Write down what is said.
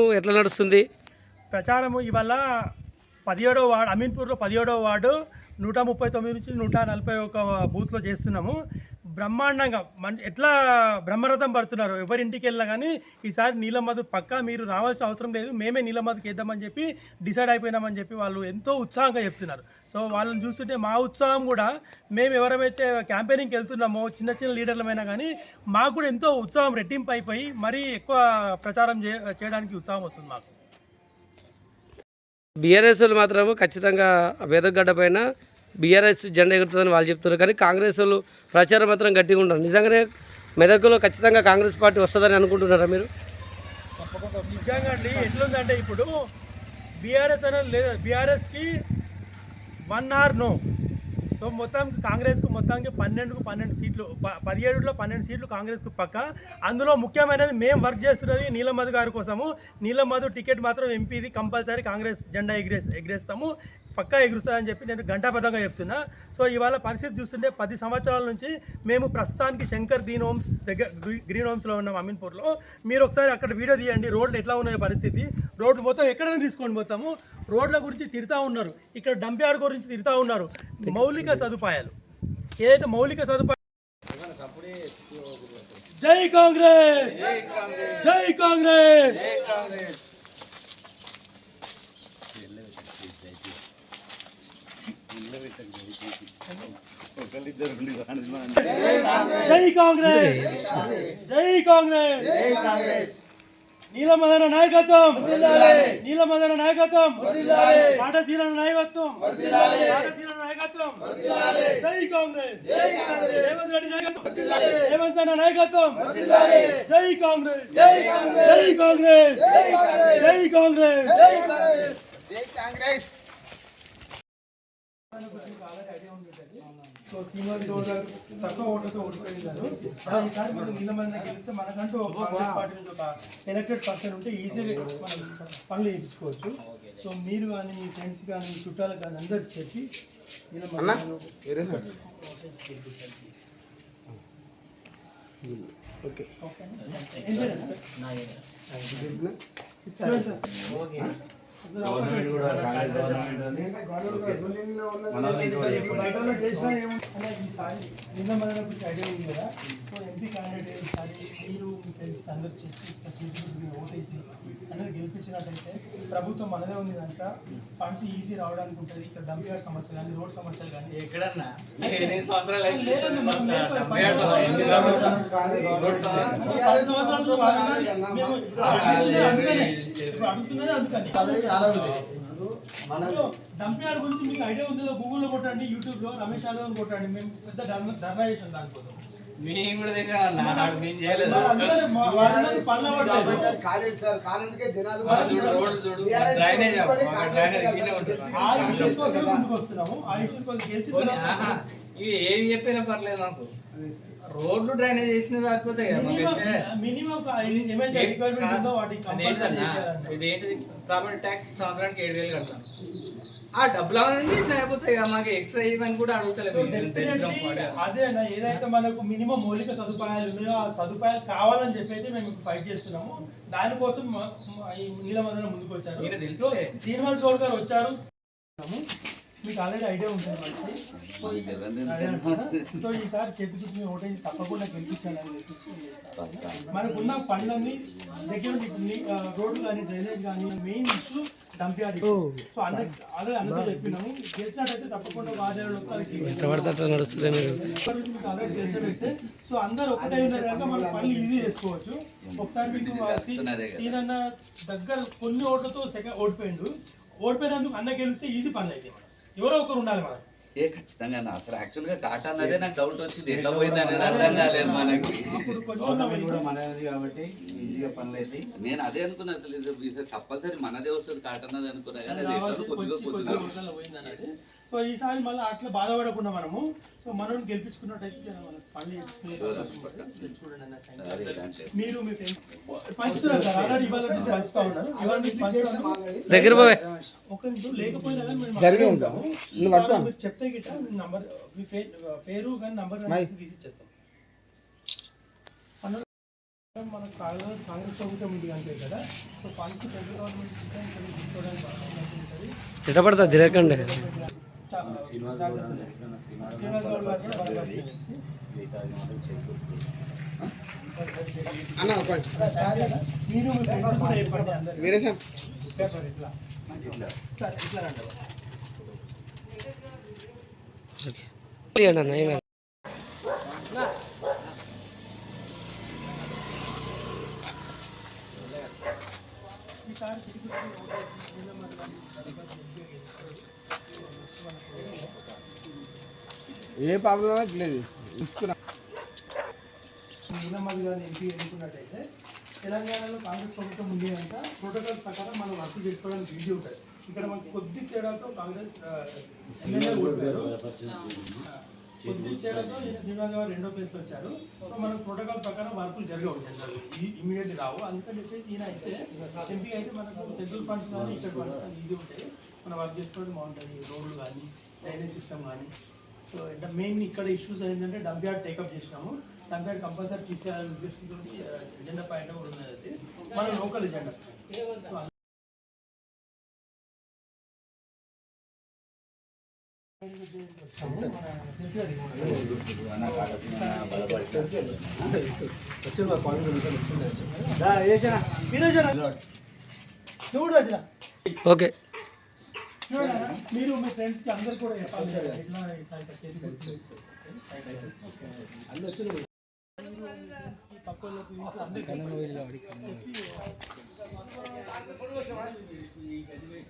ఎట్లా నడుస్తుంది? ప్రచారము ఇవాళ పదిహేడవ వార్డు అమీన్పూర్లో పదిహేడవ వార్డు నూట ముప్పై తొమ్మిది నుంచి నూట నలభై ఒక బూత్లో చేస్తున్నాము. బ్రహ్మాండంగా మన ఎట్లా బ్రహ్మరథం పడుతున్నారు? ఎవరింటికి వెళ్ళినా కానీ ఈసారి నీలమధు పక్కా మీరు రావాల్సిన అవసరం లేదు. మేమే నీలమధుకి వేద్దామని చెప్పి డిసైడ్ అయిపోయినామని చెప్పి వాళ్ళు ఎంతో ఉత్సాహంగా చెప్తున్నారు. సో వాళ్ళని చూస్తుంటే మా ఉత్సాహం కూడా మేము ఎవరైతే క్యాంపెయినింగ్కి వెళ్తున్నామో చిన్న చిన్న లీడర్లమైనా కానీ మాకు కూడా ఎంతో ఉత్సాహం రెట్టింపు అయిపోయి మరీ ఎక్కువ ప్రచారం చేయడానికి ఉత్సాహం వస్తుంది మాకు. బీఆర్ఎస్ వాళ్ళు మాత్రం ఖచ్చితంగా వేదగడ్డ పైన బీఆర్ఎస్ జెండా ఎగురుతుందని వాళ్ళు చెప్తున్నారు. కానీ కాంగ్రెస్ వాళ్ళు ప్రచారం మాత్రం గట్టిగా ఉంటారు నిజంగానే మెదక్లో ఖచ్చితంగా కాంగ్రెస్ పార్టీ వస్తుందని అనుకుంటున్నారా మీరు? నిజంగా అండి ఎట్లుందంటే ఇప్పుడు బీఆర్ఎస్ అనేది లేదు. బీఆర్ఎస్కి వన్ ఆర్ నో. సో మొత్తం కాంగ్రెస్కు మొత్తానికి పన్నెండుకు పన్నెండు సీట్లు పదిహేడులో పన్నెండు సీట్లు కాంగ్రెస్కు పక్క. అందులో ముఖ్యమైనది మేము వర్క్ చేస్తున్నది నీలమధు గారి కోసము. నీలమధు టికెట్ మాత్రం ఎంపీది కంపల్సరీ కాంగ్రెస్ జెండా ఎగిరేస్ ఎగిరేస్తాము. పక్కా ఎగురుస్తుందని చెప్పి నేను గంటాబద్ధంగా చెప్తున్నా. సో ఇవాళ పరిస్థితి చూస్తుంటే పది సంవత్సరాల నుంచి మేము ప్రస్తుతానికి శంకర్ గ్రీన్ హోమ్స్ దగ్గర గ్రీ- గ్రీన్ హోమ్స్లో ఉన్నాం అమీన్పూర్లో. మీరు ఒకసారి అక్కడ వీడియో తీయండి. రోడ్లు ఎట్లా ఉన్నాయో పరిస్థితి. రోడ్లు మొత్తం ఎక్కడైనా తీసుకొని పోతాము. రోడ్ల గురించి తిడతా ఉన్నారు. ఇక్కడ డంప్యార్డ్ గురించి తిడతా ఉన్నారు. మౌలిక సదుపాయాలు. ఏదైతే మౌలిక సదుపాయాలు జై కాంగ్రెస్! జై కాంగ్రెస్! జై కాంగ్రెస్ జై కాంగ్రెస్ నీలమదన నాయకత్వం నీలమదన నాయకత్వం పాటశీల నాయకత్వం పాటశీల నాయకత్వం జై కాంగ్రెస్ రేవంత్ రెడ్డి నాయకత్వం రేవంత్ అన్న నాయకత్వం జై కాంగ్రెస్ జై కాంగ్రెస్ జై కాంగ్రెస్ సో శ్రీనివాస్ గారు తక్కువ ఓట్లతో ఓడిపోయినారు సో ఈసారి మనం నీలమంది గెలిస్తే మనకంటూ ఒక కాంగ్రెస్ పార్టీ నుంచి ఒక ఎలక్టెడ్ పర్సన్ ఉంటే ఈజీగా మనం పనులు చేయించుకోవచ్చు. సో మీరు కానీ మీ ఫ్రెండ్స్ కానీ మీ చుట్టాలకు కానీ అందరికి చెప్పి ఓకే. ఈసారి నిజమైన గురించి ఐడియా ఉంది. కదా సో ఎంపీ క్యాండిడేట్ ఈసారి మీరు ఫ్రెండ్స్ అందరూ చెప్పి చేసి మీరు ఓటేసి అందరూ గెలిపించినట్టయితే ప్రభుత్వం మనదే ఉంది కనుక ఫండ్స్ ఈజీ రావడానికి ఉంటుంది ఇక్కడ డంప్ యార్డ్ సమస్యలు కానీ రోడ్ సమస్యలు కానీ ఎక్కడన్నా సంవత్సరాలు అందుకనే. ఇప్పుడు అడుగుతున్నది అందుకని సో, డంప్ యార్డ్ గురించి మీకు ఐడియా ఉందో గూగుల్లో కొట్టండి యూట్యూబ్లో రమేష్ యాదవ్ అని కొట్టండి. మేము పెద్ద ధర్నా చేసాం దానికోసం. మేము కూడా తిన్నా అన్న ఆడు మేము చేయలేదు. మరి అందుకనే మా- వాళ్ళని పనులు అవ్వట్లేదు. కాలేదు సార్. కానందుకే జనాలు డ్రైనేజ్ ఆ, మాకు డ్రైనేజ్ కింద ఉంటుంది. ఆ ఇష్యూస్ కోసం ముందుకు వస్తున్నాము. ఆ ఇష్యూస్ కోసం గెలిచి ఇవి ఏమి చెప్పినా పర్లేదు మాకు రోడ్లు డ్రైనేజ్ చేసిన సరిపోతాయి కదా మాకు మినిమం అయితే. మినిమం ఏమైతే రిక్వైర్మెంట్ ఉందో వాటికి కంపల్సరీ అదేంటన్నా, చేయాలండి. ఇది ఏంటిది ప్రాపర్టీ ట్యాక్స్ సంవత్సరానికి ఏడు వేలు కడతాం. ఆ డబ్బులు అవన్నీ చేసిన అయిపోతాయి మాకు. ఎక్స్ట్రా ఇవన్నీ కూడా అడుగుతలేదు అదే అన్న ఏదైతే మనకు మినిమం మౌలిక సదుపాయాలు ఉన్నాయో ఆ సదుపాయాలు కావాలని చెప్పేసి మేము ఫైట్ చేస్తున్నాము. దానికోసం ఈ నీలమదన ముందుకు వచ్చారు శ్రీనివాస్ గౌడ్ గారు వచ్చారు. మీకు ఆల్రెడీ ఐడియా ఉంటుంది మనకి. సో ఈసారి చెప్పి చెప్పి మీ ఓటేసి తప్పకుండా గెలిపించాలని చెప్పేసి మనకున్న పనులన్నీ దగ్గర రోడ్లు కానీ డ్రైనేజ్ కానీ main issue dump yard issue. So అన్న ఆల్రెడీ అందరూ చెప్పినాము. గెలిచినట్టయితే తప్పకుండా నడుస్తుంది ఆల్రెడీ తెలిసినట్టయితే సో అందరూ ఒకటే ఉన్నారు కనుక మనం పనులు ఈజీ చేసుకోవచ్చు. ఒకసారి మీకు సీన్ అన్న దగ్గర కొన్ని ఓట్లతో సెకండ్ ఓడిపోయిండు. ఓడిపోయినందుకు అన్న గెలిస్తే ఈజీ పనులు అయితే ఎవరో ఒకరు ఉండాలి మనం ఏ ఖచ్చితంగా నా అసలు యాక్చువల్గా టాటా అన్నదే నాకు డౌట్ వచ్చింది. ఎట్లా పోయింది అనేది అర్థం కాలేదు మనకి. కాబట్టి ఈజీగా పనులు అయితే నేను అదే అనుకున్నా అసలు ఇది కంపల్సరీ మనదే వస్తుంది టాటా అన్నది అనుకున్నా కానీ అది కొద్దిగా కొద్దిగా. సో ఈసారి మళ్ళీ అట్లా బాధపడకుండా మనము సో మనం. గెలిపించుకున్నట్టయితే పనులు మీరు మీ పంచుతున్నారు సార్ ఆల్రెడీ ఇవాళ పంచుతా ఉన్నారు. ఇవాళ పంచుతాను. దగ్గర లేకపోయినా జరిగే ఉంటాము. ఉంటాము. చెప్తే గిట్ట మీ నంబర్ మీ పే- పేరు కానీ నంబర్ మై. తీసి ఇచ్చేస్తాం మన కాంగ్రెస్ కాంగ్రెస్ ప్రభుత్వం ఉంది అంతే కదా. సో సెంట్రల్ గవర్నమెంట్ ఇస్తే ఇక్కడ తీసుకోవడానికి అవకాశం ఉంటుంది. ఎటపడతా తిరగకండి. చాలా శ్రీనివాస్ ఛాన్సెస్ గౌడ్ ఉన్నాయి. శ్రీనివాస్ శ్రీనివాస్ గౌడ్ గారు కూడా బాగా గారు వస్తుంది. ఈసారి మాత్రం చేకూరుతుంది. సార్ కదా, మీరు సార్. ఇట్లా ఇట్లా సార్ ఇట్లా రండి ఓకే అన్న ఏమైనా ఏ ప్రాబ్లం లేదు తీసుకున్నా ఎంపీ ఎన్నుకున్నట్టయితే తెలంగాణలో కాంగ్రెస్ ప్రభుత్వం ఉంది కనుక ప్రోటోకాల్ ప్రకారం మనం వర్క్ చేసుకోవడానికి ఈజీ ఉంటుంది ఇక్కడ మనకు కొద్ది తేడాతో కాంగ్రెస్ ఎమ్మెల్యే ఓడిపోయారు. కొద్ది తేడాతో శ్రీనివాస్ గారు రెండో ప్లేస్లో వచ్చారు. సో మనకు ప్రోటోకాల్ ప్రకారం వర్కులు జరగవు జనరల్ ఇమీడియట్లీ రావు. అందుకని చెప్పి ఈయన అయితే ఎంపీ అయితే మనకు సెంట్రల్ ఫండ్స్ కానీ ఇక్కడ ఫండ్స్ కానీ ఈజీ ఉంటాయి మనం వర్క్ చేసుకోవడం బాగుంటుంది. రోడ్లు కానీ డ్రైనేజ్ సిస్టమ్ కానీ. సో మెయిన్ ఇక్కడ ఇష్యూస్ ఏంటంటే డంప్ యార్డ్ టేకప్ చేసినాము. యార్డ్ కంపల్సరీ తీసేయాలని ఉద్దేశంతో ఎజెండా పాయింట్ కూడా ఉన్నది అది. మన లోకల్ ఎజెండా ఓకే. మీరు మీ ఫ్రెండ్స్కి అందరు కూడా చెప్పాలి. ఇట్లా ఇట్లా ఇట్లా చేసి అడిగి